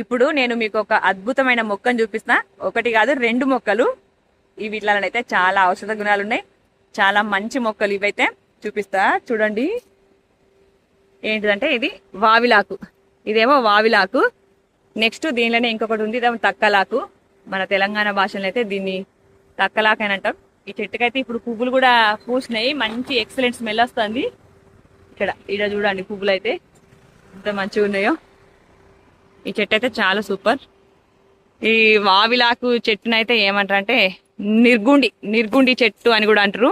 ఇప్పుడు నేను మీకు ఒక అద్భుతమైన మొక్కను చూపిస్తా ఒకటి కాదు రెండు మొక్కలు. ఈ వీటిలోనైతే చాలా ఔషధ గుణాలు ఉన్నాయి చాలా మంచి మొక్కలు ఇవైతే చూపిస్తా. చూడండి. ఏంటిదంటే ఇది వావిలాకు. ఇదేమో వావిలాకు. నెక్స్ట్ దీనిలోనే ఇంకొకటి ఉంది ఇదేమో తక్కలాకు. మన తెలంగాణ భాషలో అయితే దీన్ని తక్కలాకు అని అంటాం. ఈ చెట్టుకైతే ఇప్పుడు పువ్వులు కూడా పూసినాయి. మంచి ఎక్సలెంట్ స్మెల్ వస్తుంది. ఇక్కడ ఇక్కడ చూడండి పువ్వులు అయితే ఎంత మంచిగా ఉన్నాయో ఈ చెట్టు అయితే చాలా సూపర్. ఈ వావిలాకు చెట్టునైతే ఏమంటారంటే నిర్గుండి నిర్గుండి చెట్టు అని కూడా అంటారు.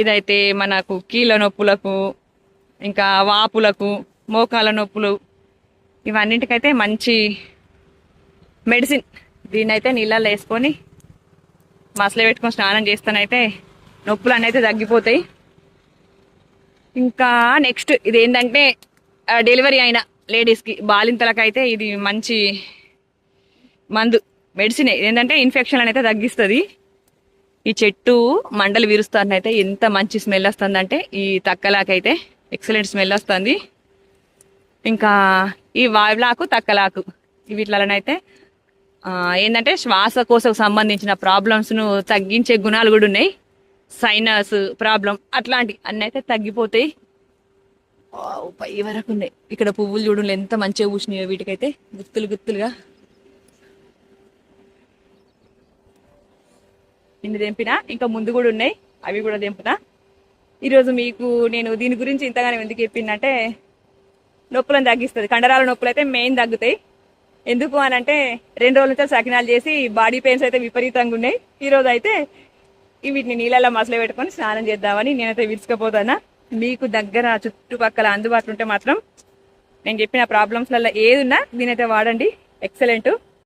ఇదైతే మనకు కీళ్ళ నొప్పులకు ఇంకా వాపులకు మోకాల నొప్పులు ఇవన్నింటికైతే మంచి మెడిసిన్. దీన్నైతే నీళ్ళల్లో వేసుకొని మసలు పెట్టుకొని స్నానం చేస్తానైతే నొప్పులు అన్నీ తగ్గిపోతాయి. ఇంకా నెక్స్ట్ ఇది ఏంటంటే డెలివరీ అయిన లేడీస్కి బాలింతలకైతే ఇది మంచి మందు మెడిసిన్. ఏంటంటే ఇన్ఫెక్షన్ అయితే తగ్గిస్తుంది. ఈ చెట్టు మండలు విరుస్తానైతే ఎంత మంచి స్మెల్ వస్తుందంటే ఈ తక్కలాకైతే ఎక్సలెంట్ స్మెల్ వస్తుంది. ఇంకా ఈ వాయులాకు తక్కలాకు వీటిలనైతే ఏంటంటే శ్వాసకోశకు సంబంధించిన ప్రాబ్లమ్స్ను తగ్గించే గుణాలు కూడా ఉన్నాయి. సైనస్ ప్రాబ్లం అట్లాంటి అన్నీ అయితే తగ్గిపోతాయి. పై వరకు ఉన్నాయి. ఇక్కడ పువ్వులు చూడండి ఎంత మంచిగా పూసినాయో వీటికైతే. గుత్తులు గుత్తులుగా. ఇన్ని తెంపిన? ఇంకా ముందు కూడా ఉన్నాయి. అవి కూడా తెంపుతా. ఈరోజు మీకు నేను దీని గురించి ఇంతగానో ఎందుకు చెప్పిందంటే నొప్పులను తగ్గిస్తుంది. కండరాల నొప్పులు అయితే మెయిన్ తగ్గుతాయి. ఎందుకు అని అంటే రెండు రోజుల నుంచి సకినాలు చేసి బాడీ పెయిన్స్ అయితే విపరీతంగా ఉన్నాయి. ఈ రోజు అయితే వీటిని నీళ్ళలో మసలు పెట్టుకొని స్నానం చేద్దామని నేనైతే విరుచుకపోతానా మీకు దగ్గర చుట్టుపక్కల అందుబాటులో ఉంటే మాత్రం నేను చెప్పిన ప్రాబ్లమ్స్లలో ఏది ఉన్నా దీనైతే వాడండి. ఎక్సలెంట్